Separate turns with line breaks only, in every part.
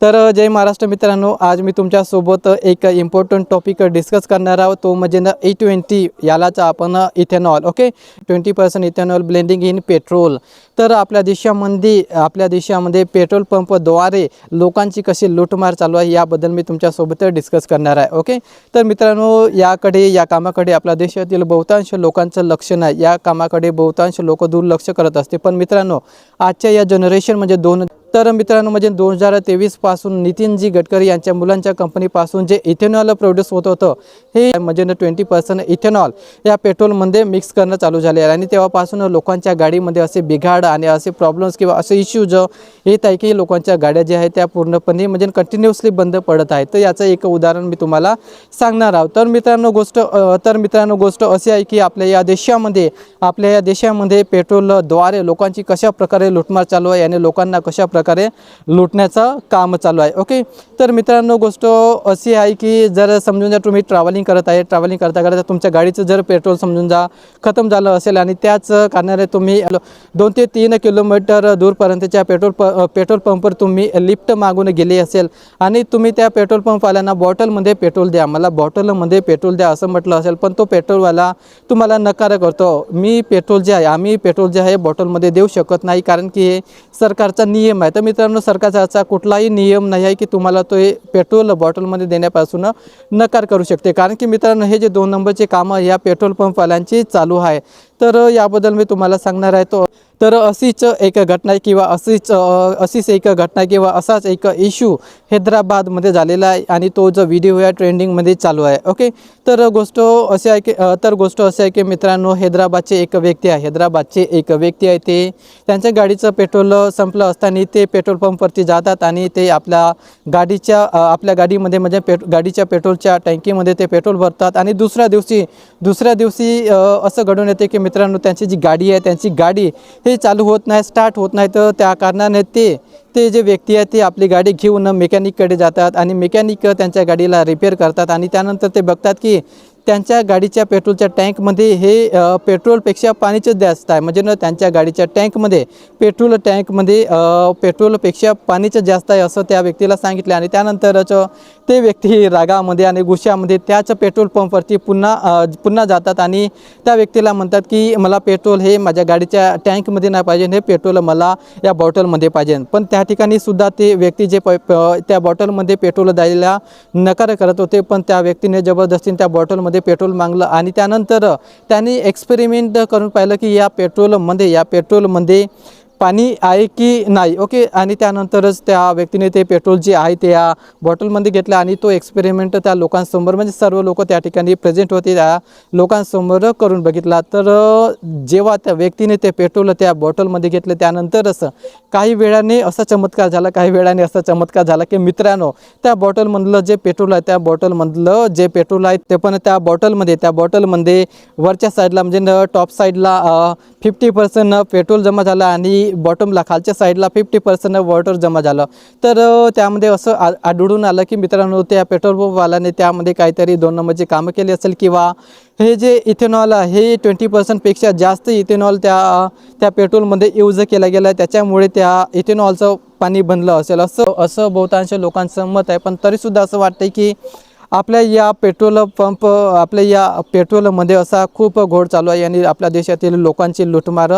तर जय महाराष्ट्र मित्रांनो आज मी तुमच्यासोबत एक इम्पॉर्टंट टॉपिक डिस्कस करणार आहोत. तो म्हणजे ना ई ट्वेंटी यालाच आपण ethanol okay twenty percent ethanol blending in petrol तर आपल्या देशामध्ये आपल्या देशामध्ये पेट्रोल पंपद्वारे लोकांची कशी लूटमार चालू आहे याबद्दल मी तुमच्यासोबत डिस्कस करणार आहे ओके तर मित्रांनो याकडे या कामाकडे आपल्या देशातील बहुतांश लोकांचं लक्ष नाही. या कामाकडे बहुतांश लोक दुर्लक्ष करत असते. पण मित्रांनो आजच्या या जनरेशन म्हणजे दोन तर मित्रांनो म्हणजे दोन हजार तेवीसपासून नितीनजी गडकरी यांच्या मुलांच्या कंपनीपासून जे इथेनॉल प्रोड्यूस होत होतं हे म्हणजे ट्वेंटी पर्सेंट इथेनॉल या पेट्रोलमध्ये मिक्स करणं चालू झाले आहे आणि तेव्हापासून लोकांच्या गाडीमध्ये असे बिघाड आणि असे प्रॉब्लेम्स किंवा असे इश्यूज येत आहे की लोकांच्या गाड्या ज्या आहेत त्या पूर्णपणे म्हणजे कंटिन्युअसली बंद पडत आहेत. तर याचं एक उदाहरण मी तुम्हाला सांगणार आहोत. तर मित्रांनो गोष्ट तर मित्रांनो गोष्ट अशी आहे की आपल्या या देशामध्ये आपल्या या देशामध्ये पेट्रोलद्वारे लोकांची कशा प्रकारे लुटमार चालू आहे आणि लोकांना कशा प्रकारे लुटण्याचं काम चालू आहे. ओके तर मित्रांनो गोष्ट अशी आहे की जर समजून जा तुम्ही ट्रॅव्हलिंग करत आहे ट्रॅव्हलिंग करता करता तुमच्या गाडीचं जर पेट्रोल समजून जा खतम झालं असेल आणि त्याच कारणाने तुम्ही दोन ते तीन किलोमीटर दूरपर्यंतच्या पेट्रोल प पेट्रोल पंपवर तुम्ही लिफ्ट मागून गेले असेल आणि तुम्ही त्या पेट्रोल पंपवाल्यांना बॉटलमध्ये पेट्रोल द्या. मला बॉटलमध्ये पेट्रोल द्या असं म्हटलं असेल पण तो पेट्रोलवाला तुम्हाला नकार करतो. मी पेट्रोल जे आहे आम्ही पेट्रोल जे आहे बॉटलमध्ये देऊ शकत नाही कारण की हे सरकारचा नियम आहे. तर मित्रांनो सरकारचा असा कुठलाही नियम नाही आहे की तुम्हाला तो हे पेट्रोल बॉटलमध्ये देण्यापासून नकार करू शकते. कारण की मित्रांनो हे जे दोन नंबरचे कामं या पेट्रोल पंपवाल्यांची चालू आहे. तर याबद्दल मी तुम्हाला सांगणार आहे. तो तर अशीच एक घटना किंवा अशीच अशीच एक घटना किंवा असाच एक इश्यू हैदराबादमध्ये झालेला आहे आणि तो जो व्हिडिओ आहे ट्रेंडिंगमध्ये चालू आहे. ओके तर गोष्ट अशी आहे की तर गोष्ट अशी आहे की मित्रांनो हैदराबादचे एक व्यक्ती आहे. हैदराबादचे एक व्यक्ती आहे ते. त्यांच्या गाडीचं पेट्रोल संपलं असताना ते पेट्रोल पंपवरती जातात आणि ते आपल्या गाडीच्या आपल्या गाडीमध्ये म्हणजे पेट गाडीच्या पेट्रोलच्या टँकीमध्ये ते पेट्रोल भरतात आणि दुसऱ्या दिवशी दुसऱ्या दिवशी असं घडून येते की मित्रांनो त्यांची जी गाडी आहे त्यांची गाडी हे ते चालू होत नाही स्टार्ट होत नाही तर त्या कारणाने ते ते जे व्यक्ती आहे ते आपली गाडी घेऊन मेकॅनिककडे जातात आणि मेकॅनिक त्यांच्या गाडीला रिपेअर करतात आणि त्यानंतर ते बघतात की त्यांच्या गाडीच्या पेट्रोलच्या टँकमध्ये हे पेट्रोलपेक्षा पाणीचं जास्त आहे. म्हणजे ना त्यांच्या गाडीच्या टँकमध्ये पेट्रोल टँकमध्ये पेट्रोलपेक्षा पाणीच जास्त आहे असं त्या व्यक्तीला सांगितलं आणि त्यानंतरच ते व्यक्ती रागामध्ये आणि गुशामध्ये त्याच पेट्रोल पंपवरती पुन्हा पुन्हा जातात आणि त्या व्यक्तीला म्हणतात की मला पेट्रोल हे माझ्या गाडीच्या टँकमध्ये नाही पाहिजे हे पेट्रोल मला या बॉटलमध्ये पाहिजे. पण त्या ठिकाणी सुद्धा ते व्यक्ती जे प- त्या बॉटलमध्ये पेट्रोल द्यायला नकार करत होते पण त्या व्यक्तीने जबरदस्तीने त्या बॉटलमध्ये पेट्रोल मागलं आणि त्यानंतर त्यांनी एक्सपेरिमेंट करून पाहिलं की या पेट्रोलमध्ये या पेट्रोलमध्ये पाणी आहे की नाही? ओके आणि त्यानंतरच त्या व्यक्तीने ते पेट्रोल जे आहे ते या बॉटलमध्ये घेतलं आणि तो एक्सपेरिमेंट त्या लोकांसमोर म्हणजे सर्व लोक त्या ठिकाणी प्रेझेंट होते त्या लोकांसमोर करून बघितला. तर जेव्हा त्या व्यक्तीने ते पेट्रोल त्या बॉटलमध्ये घेतलं त्यानंतरच काही वेळाने असा चमत्कार झाला काही वेळाने असा चमत्कार झाला की मित्रांनो त्या बॉटलमधलं जे पेट्रोल आहे त्या बॉटलमधलं जे पेट्रोल आहे ते पण त्या बॉटलमध्ये त्या बॉटलमध्ये वरच्या साईडला म्हणजे टॉप साईडला फिफ्टी पर्सेंट पेट्रोल जमा झालं आणि बॉटमला खालच्या साईडला फिफ्टी पर्सेंट वॉटर जमा झालं. तर त्यामध्ये असं आ आढळून आलं की मित्रांनो त्या पेट्रोल पंपवाल्याने त्यामध्ये काहीतरी दोन नंबरची कामं केली असेल किंवा हे जे इथेनॉल आहे हे ट्वेंटी पर्सेंटपेक्षा जास्त इथेनॉल त्या त्या पेट्रोलमध्ये यूज केला गेला आहे. त्याच्यामुळे त्या इथेनॉलचं पाणी बनलं असेल. असं असं बहुतांश लोकांचं मत आहे. पण तरीसुद्धा असं वाटतं की आपल्या या पेट्रोल पंप आपल्या या पेट्रोलमध्ये असा खूप घोड चालू आहे आणि आपल्या देशातील लोकांची लुटमार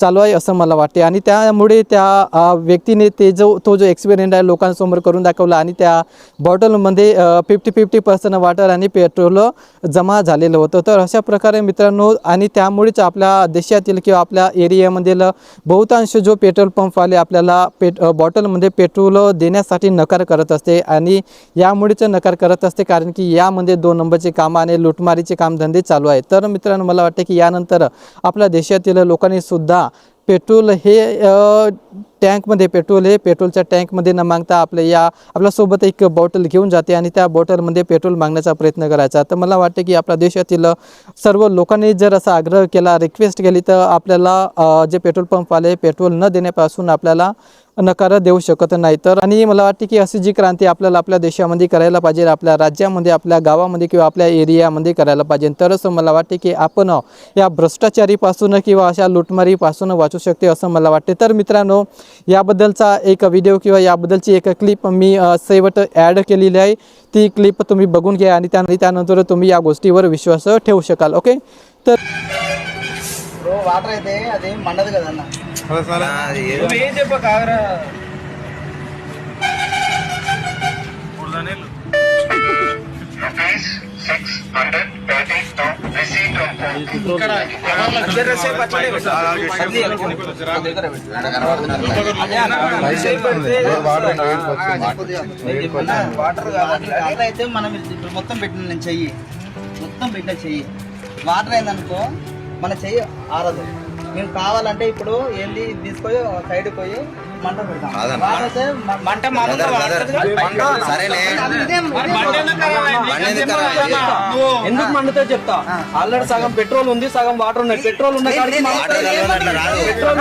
चालू आहे असं मला वाटते. आणि त्यामुळे त्या व्यक्तीने ते जो तो जो एक्सपेरिमेंट आहे लोकांसमोर करून दाखवला आणि त्या बॉटलमध्ये फिफ्टी फिफ्टी पर्सेंट वाटर आणि पेट्रोल जमा झालेलं होतं. तर अशा प्रकारे मित्रांनो आणि त्यामुळेच आपल्या देशातील किंवा आपल्या एरियामधील बहुतांश जो पेट्रोल पंपवाले आपल्याला पेट बॉटलमध्ये पेट्रोल देण्यासाठी नकार करत असते आणि यामुळेच नकार करत असते. कारण कारण की यामध्ये दोन नंबरचे काम आणि लुटमारीचे कामधंदे चालू आहे तर मित्रांनो मला वाटतं की यानंतर आपल्या देशातील लोकांनी सुद्धा पेट्रोल हे टँकमध्ये पेट्रोल हे पेट्रोलच्या टँकमध्ये न मागता आपल्या या आपल्यासोबत एक बॉटल घेऊन जाते आणि त्या बॉटलमध्ये पेट्रोल मागण्याचा प्रयत्न करायचा. तर मला वाटतं की आपल्या देशातील सर्व लोकांनी जर असा आग्रह केला रिक्वेस्ट केली तर आपल्याला जे पेट्रोल पंपवाले पेट्रोल न देण्यापासून आपल्याला नकार देऊ शकत नाही. तर आणि मला वाटते की अशी जी क्रांती आपल्याला आपल्या देशामध्ये करायला पाहिजे आपल्या राज्यामध्ये आपल्या गावामध्ये किंवा आपल्या एरियामध्ये करायला पाहिजे तरच मला वाटते की आपण या भ्रष्टाचारीपासून किंवा अशा लुटमारीपासून वाचू शकते असं मला वाटते. तर मित्रांनो याबद्दलचा एक व्हिडिओ किंवा याबद्दलची एक क्लिप मी अ, शेवट ॲड केलेली आहे ती क्लिप तुम्ही बघून घ्या आणि त्या त्यानंतर तुम्ही या गोष्टीवर विश्वास ठेवू शकाल ओके तर
బ్రో వాటర్ అయితే అది మండదు కదన్న వాటర్ వాటర్ అయితే మనం ఇప్పుడు మొత్తం పెట్టిన నేను చెయ్యి. మొత్తం పెట్టిన చెయ్యి వాటర్ అయిందనుకో మన చెయ్యి ఆరదు మేము కావాలంటే ఇప్పుడు ఏంది తీసుకొని సైడ్ పోయి మంట పెడతాం. మామూలుగా
ఎందుకు మండుతో చెప్తా? ఆల్రెడీ సగం పెట్రోల్ ఉంది సగం వాటర్ ఉన్నాయి. పెట్రోల్ ఉన్న పెట్రోల్